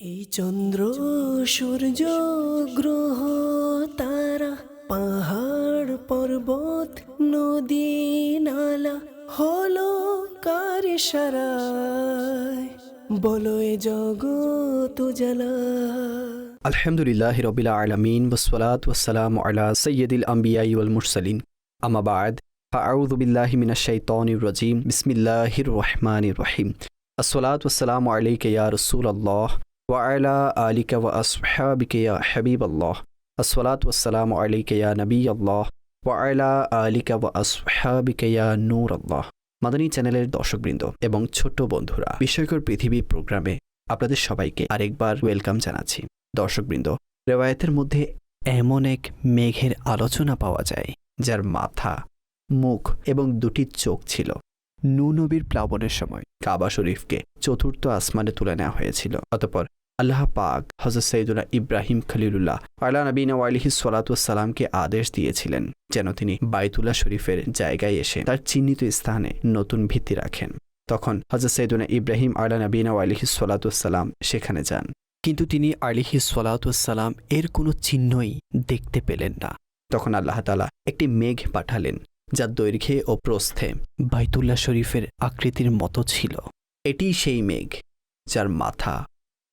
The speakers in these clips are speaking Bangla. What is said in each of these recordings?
এই চন্দ্র সূর্য গ্রহ তারা পাহাড় পর্বত, নদী, নালা হলো কার সারায় বলো এ জগৎ জ্বালা আলহামদুলিল্লাহ রবিল আলমিন ওসলাত ওসালাম আলা সৈয়দিল আম্বিয়াই ওয়াল মুরসালিন। আমাবাদ ফাউদ বিল্লাহ মিনাশাইতানির রাজিম, বিসমিল্লাহির রহমানির রহিম। আসসালাত ওসালাম আলাইকা ইয়া রসুল আল্লাহ ওয়া আলা আলিকা ওয়া আসহাবিকা ইয়া হাবিব আল্লাহ আসসালাত ওসালাম আলাইকা ইয়া নবী আল্লাহ ওয়া আলা আলিকা ওয়া আসহাবিকা ইয়া নূর আল্লাহ মাদানী চ্যানেলের দর্শকবৃন্দ এবং ছোট্ট বন্ধুরা, বিস্ময়কর পৃথিবী প্রোগ্রামে আপনাদের সবাইকে আরেকবার ওয়েলকাম জানাচ্ছি। দর্শকবৃন্দ, রেওয়ায়তের মধ্যে এমন এক মেঘের আলোচনা পাওয়া যায়, যার মাথা, মুখ এবং দুটি চোখ ছিল। নূ নবীর প্লাবনের সময় কাবা শরীফকে চতুর্থ আসমানে তুলে নেওয়া হয়েছিল। অতপর আল্লাহ পাক হজরত সৈদুল্লাহ ইব্রাহিম খলিলুল্লাহ আল্লাহ নবীন ওয়ালিহি সালাতামকে আদেশ দিয়েছিলেন যেন তিনি বাইতুল্লাহ শরীফের জায়গায় এসে তার চিহ্নিত স্থানে নতুন ভিত্তি রাখেন। তখন হজরত সৈদুল্লাহ ইব্রাহিম আল্লাহ নবীন ওয়ালিহি সালাতাম সেখানে যান। কিন্তু তিনি আলিহি সালাতাম এর কোনো চিহ্নই দেখতে পেলেন না। তখন আল্লাহ তালা একটি মেঘ পাঠালেন যার দৈর্ঘ্যে ও প্রস্থে বাইতুল্লাহ শরীফের আকৃতির মতো ছিল। এটি সেই মেঘ, যার মাথা,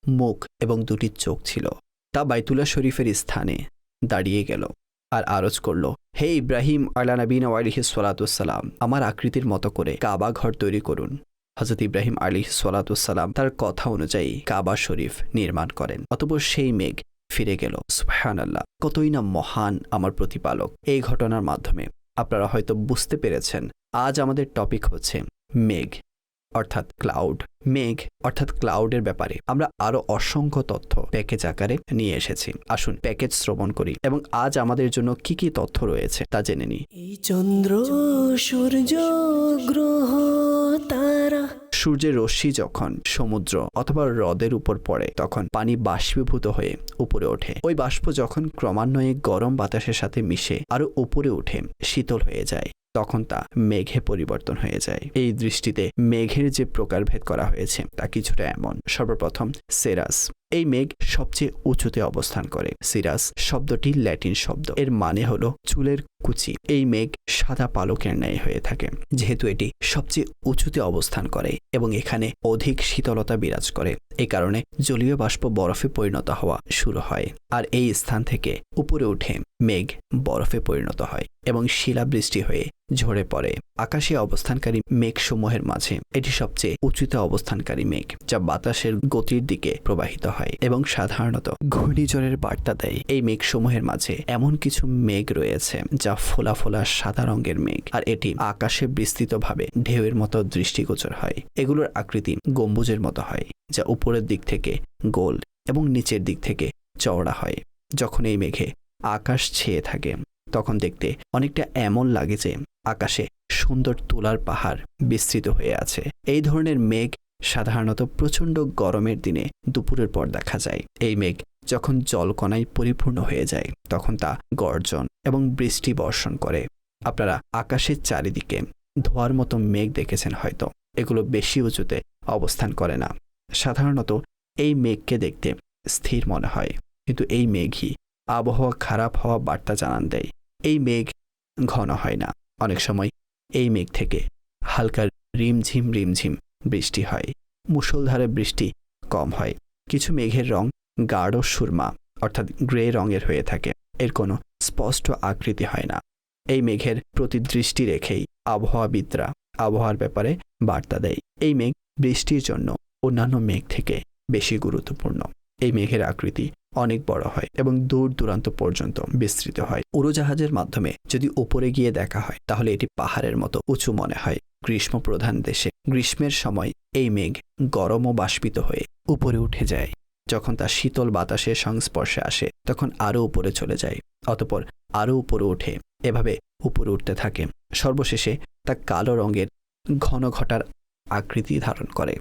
মুখ এবং দুটি চোখ ছিল। তা বাইতুল্লাহ শরীফের স্থানে দাঁড়িয়ে গেল আর আরজ করল, হে ইব্রাহিম আল্লাহ নবীন আলিহি সালাতাম আমার আকৃতির মতো করে কাবা ঘর তৈরি করুন। হজরত ইব্রাহিম আলী সালাতাম তার কথা অনুযায়ী কাবা শরীফ নির্মাণ করেন। অতপর সেই মেঘ ফিরে গেল। সুহান আল্লাহ কতই না মহান আমার প্রতিপালক এই ঘটনার মাধ্যমে। আপনারা হয়তো বুঝতে পেরেছেন, আজ আমাদের টপিক হচ্ছে মেঘ, অর্থাৎ ক্লাউড মেঘ, অর্থাৎ ক্লাউডের ব্যাপারে আমরা আরও অসংখ্য তথ্য প্যাকেজ আকারে নিয়ে এসেছি। আসুন প্যাকেজ শ্রবণ করি এবং আজ আমাদের জন্য কি কি তথ্য রয়েছে তা জেনে নিই। চন্দ্র, সূর্য, গ্রহ, তারা সূর্যের রশ্মি যখন সমুদ্র অথবা হ্রদের উপর পড়ে, তখন পানি বাষ্পীভূত হয়ে উপরে ওঠে। ওই বাষ্প যখন ক্রমান্বয়ে গরম বাতাসের সাথে মিশে আরও উপরে উঠে, শীতল হয়ে যায়, তখন তা মেঘে পরিবর্তন হয়ে যায়। এই দৃষ্টিতে মেঘের যে প্রকারভেদ করা হয়েছে, তা কিছুটা এমন। সর্বপ্রথম সেরাস। এই মেঘ সবচেয়ে উঁচুতে অবস্থান করে। সিরাস শব্দটি ল্যাটিন শব্দ। এর মানে হলো চুলের কুচি। এই মেঘ সাদা পালকের ন্যায় হয়ে থাকে, যেহেতু এটি সবচেয়ে উঁচুতে অবস্থান করে এবং এখানে অধিক শীতলতা বিরাজ করে। এই কারণে জলীয় বাষ্প বরফে পরিণত হওয়া শুরু হয় আর এই স্থান থেকে উপরে উঠে মেঘ বরফে পরিণত হয় এবং শিলাবৃষ্টি হয়ে ঝরে পড়ে। আকাশে অবস্থানকারী মেঘসমূহের মাঝে এটি সবচেয়ে উঁচুতে অবস্থানকারী মেঘ, যা বাতাসের গতির দিকে প্রবাহিত হয়। এবং সাধারণত ঘূর্ণিঝড়ের বার্তা দেয়। এই মেঘসমূহের মাঝে এমন কিছু মেঘ রয়েছে যা ফোলা ফোলা সাদা রঙের মেঘ। আর এটি আকাশে বিস্তৃতভাবে ঢেউয়ের মতো দৃষ্টিগোচর হয়। এগুলোর আকৃতি গম্বুজের মতো হয়, যা উপরের দিক থেকে গোল এবং নিচের দিক থেকে চওড়া হয়। যখন এই মেঘে আকাশ ছেয়ে থাকে, তখন দেখতে অনেকটা এমন লাগে যে আকাশে সুন্দর তুলার পাহাড় বিস্তৃত হয়ে আছে। এই ধরনের মেঘ সাধারণত প্রচণ্ড গরমের দিনে দুপুরের পর দেখা যায়। এই মেঘ যখন জলকণায় পরিপূর্ণ হয়ে যায়, তখন তা গর্জন এবং বৃষ্টি বর্ষণ করে। আপনারা আকাশের চারিদিকে ধোয়ার মতো মেঘ দেখেছেন হয়তো। এগুলো বেশি উঁচুতে অবস্থান করে না। সাধারণত এই মেঘকে দেখতে স্থির মনে হয়। কিন্তু এই মেঘই আবহাওয়া খারাপ হওয়া বার্তা জানান দেয়। এই মেঘ ঘন হয় না। অনেক সময় এই মেঘ থেকে হালকা রিমঝিম রিমঝিম বৃষ্টি হয়। মুষলধারে বৃষ্টি কম হয়। কিছু মেঘের রং গাঢ় সুরমা, অর্থাৎ গ্রে রঙের হয়ে থাকে। এর কোনো স্পষ্ট আকৃতি হয় না। এই মেঘের প্রতি দৃষ্টি রেখেই আবহাওয়াবিদরা আবহাওয়ার ব্যাপারে বার্তা দেয়। এই মেঘ বৃষ্টির জন্য অন্যান্য মেঘ থেকে বেশি গুরুত্বপূর্ণ। এই মেঘের আকৃতি অনেক বড় হয় এবং দূর দূরান্ত পর্যন্ত বিস্তৃত হয়। উড়োজাহাজের মাধ্যমে যদি উপরে গিয়ে দেখা হয়, তাহলে এটি পাহাড়ের মতো উঁচু মনে হয়। গ্রীষ্ম প্রধান দেশে গ্রীষ্মের সময় এই মেঘ গরম ও বাষ্পিত হয়ে উপরে উঠে যায়। যখন তা শীতল বাতাসের সংস্পর্শে আসে, তখন আরও উপরে চলে যায়, অতপর আরও উপরে ওঠে। এভাবে উপরে উঠতে থাকে। সর্বশেষে তা কালো রঙের ঘন ঘটার আকৃতি ধারণ করে।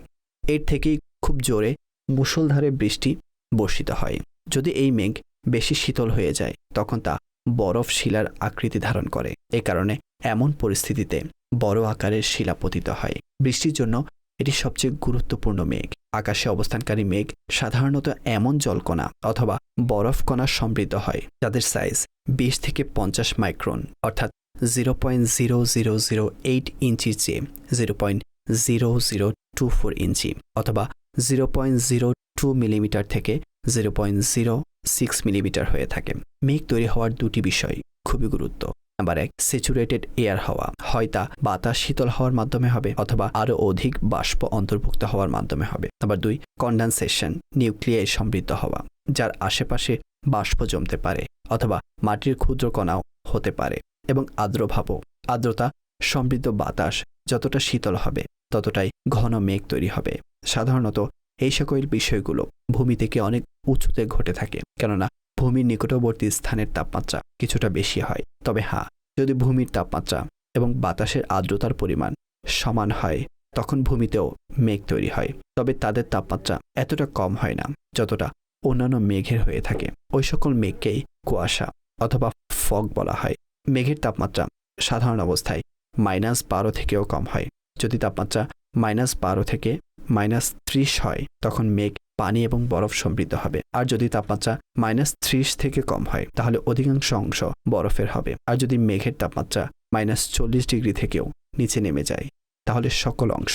এর থেকেই খুব জোরে মুষলধারে বৃষ্টি বর্ষিত হয়। যদি এই মেঘ বেশি শীতল হয়ে যায়, তখন তা বরফ শিলার আকৃতি ধারণ করে। এ কারণে এমন পরিস্থিতিতে বড় আকারের শিলা পতিত হয়। বৃষ্টির জন্য এটি সবচেয়ে গুরুত্বপূর্ণ মেঘ। আকাশে অবস্থানকারী মেঘ সাধারণত এমন জলকণা অথবা বরফ কণা সমৃদ্ধ হয়, যাদের সাইজ বিশ থেকে পঞ্চাশ মাইক্রন, অর্থাৎ zero point zero zero zero eight ইঞ্চির চেয়ে zero point zero zero two four inch অথবা zero point zero two millimetre থেকে zero point zero six millimetre হয়ে থাকে। মেঘ তৈরি হওয়ার দুটি বিষয় খুবই গুরুত্ব। নাম্বার এক স্যাচুরেটেড এয়ার হওয়া। হয় তা বাতাস শীতল হওয়ার মাধ্যমে হবে অথবা আরও অধিক বাষ্প অন্তর্ভুক্ত হওয়ার মাধ্যমে হবে। নাম্বার দুই কন্ডেনসেশন নিউক্লিয়ায় সমৃদ্ধ হওয়া, যার আশেপাশে বাষ্প জমতে পারে অথবা মাটির ক্ষুদ্র কণাও হতে পারে এবং আর্দ্রভাবও আর্দ্রতা সমৃদ্ধ বাতাস যতটা শীতল হবে, ততটাই ঘন মেঘ তৈরি হবে। সাধারণত এই সকল বিষয়গুলো ভূমি থেকে অনেক উঁচুতে ঘটে থাকে। কেননা, ভূমির নিকটবর্তী স্থানের তাপমাত্রা কিছুটা বেশি হয়। তবে হ্যাঁ যদি ভূমির তাপমাত্রা এবং বাতাসের আর্দ্রতার পরিমাণ সমান হয়, তখন ভূমিতেও মেঘ তৈরি হয়। তবে তাদের তাপমাত্রা এতটা কম হয় না, যতটা অন্যান্য মেঘের হয়ে থাকে। ওই সকল মেঘকেই কুয়াশা অথবা ফগ বলা হয়। মেঘের তাপমাত্রা সাধারণ অবস্থায় মাইনাস বারো থেকেও কম হয়। যদি তাপমাত্রা মাইনাস বারো থেকে মাইনাস ত্রিশ হয়, তখন মেঘ পানি এবং বরফ সমৃদ্ধ হবে। আর যদি তাপমাত্রা মাইনাস ত্রিশ থেকে কম হয়, তাহলে অধিকাংশ অংশ বরফের হবে। আর যদি মেঘের তাপমাত্রা মাইনাস চল্লিশ ডিগ্রি থেকেও নিচে নেমে যায়, তাহলে সকল অংশ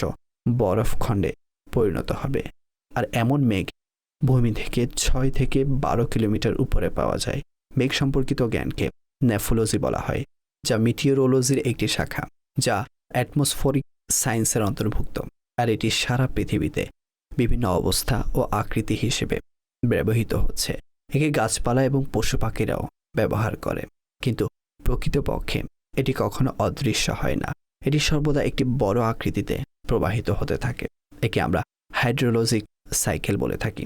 বরফ খণ্ডে পরিণত হবে। আর এমন মেঘ ভূমি থেকে ছয় থেকে বারো কিলোমিটার উপরে পাওয়া যায়। মেঘ সম্পর্কিত জ্ঞানকে নেফোলজি বলা হয়, যা মিটিওরোলজির একটি শাখা, যা অ্যাটমসফরিক সায়েন্সের অন্তর্ভুক্ত। আর এটি সারা পৃথিবীতে বিভিন্ন অবস্থা ও আকৃতি হিসেবে ব্যবহৃত হচ্ছে। একে গাছপালা এবং পশু পাখিরাও ব্যবহার করে। কিন্তু প্রকৃতপক্ষে এটি কখনো অদৃশ্য হয় না। এটি সর্বদা একটি বড় আকৃতিতে প্রবাহিত হতে থাকে। একে আমরা হাইড্রোলজিক সাইকেল বলে থাকি।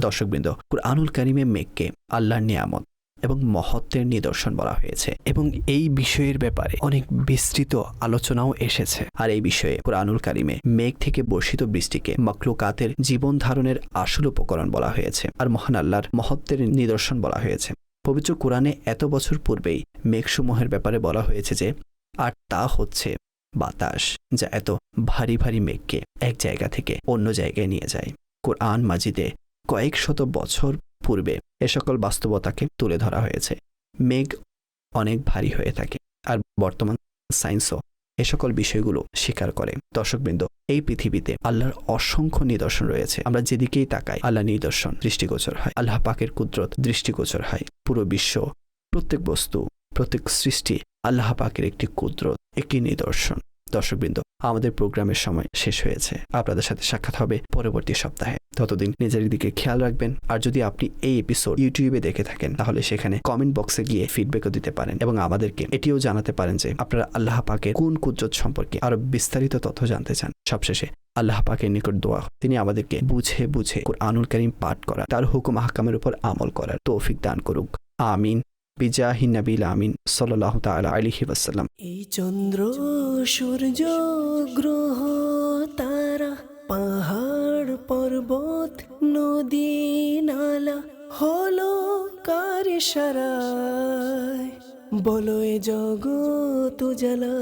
দর্শকবৃন্দ কুরআনুল কারিমে মেঘকে আল্লাহর নিয়ামত এবং মহত্বের নিদর্শন বলা হয়েছে। এবং এই বিষয়ের ব্যাপারে অনেক বিস্তৃত আলোচনাও এসেছে। আর এই বিষয়ে কুরআনুল কারিমে মেঘ থেকে বর্ষিত বৃষ্টিকে মকলুকাতের জীবন ধারণের আসল উপকরণ বলা হয়েছে আর মহান আল্লাহর মহত্বের নিদর্শন বলা হয়েছে। পবিত্র কোরআনে এত বছর পূর্বেই মেঘসমূহের ব্যাপারে বলা হয়েছে যে, আর তা হচ্ছে বাতাস যা এত ভারী ভারী মেঘকে এক জায়গা থেকে অন্য জায়গায় নিয়ে যায়। কোরআন মাজিদে কয়েক শত বছর পূর্বে এ সকল বাস্তবতাকে তুলে ধরা হয়েছে। মেঘ অনেক ভারী হয়ে থাকে আর বর্তমান সায়েন্সও এ সকল বিষয়গুলো স্বীকার করে। দর্শকবৃন্দ, এই পৃথিবীতে আল্লাহর অসংখ্য নিদর্শন রয়েছে। আমরা যেদিকেই তাকাই আল্লাহ নিদর্শন দৃষ্টিগোচর হয়। আল্লাহ পাকের কুদরত দৃষ্টিগোচর হয়। পুরো বিশ্ব, প্রত্যেক বস্তু, প্রত্যেক সৃষ্টি আল্লাহ পাকের একটি কুদরত, একটি নিদর্শন। দর্শকবৃন্দ, আমাদের প্রোগ্রামের সময় শেষ হয়েছে। আপনাদের সাথে সাক্ষাৎ হবে পরবর্তী সপ্তাহে। ততদিন নিজের দিকে খেয়াল রাখবেন, আর যদি আপনি এই এপিসোড ইউটিউবে দেখে থাকেন, তাহলে সেখানে কমেন্ট বক্সে গিয়ে ফিডব্যাকও দিতে পারেন এবং আমাদেরকে এটিও জানাতে পারেন যে আপনারা আল্লাহ পাকের কোন কুদরত সম্পর্কে আরও বিস্তারিত তথ্য জানতে চান। সবশেষে আল্লাহ পাকের নিকট দোয়া, তিনি আমাদেরকে বুঝে বুঝে আনুল করিম পাঠ করা তার হুকুম হাকামের উপর আমল করার তৌফিক দান করুক। আমিন। বিজাহিন নবিল আমিন সাল্লাহ তালা আলিহি ওয়াসাল্লাম। এই চন্দ্র, সূর্য, গ্রহ, তারা, পাহাড়, পর্বত, নদী, নালা, হলো কার সারায় বলো এ জগৎ জ্বালা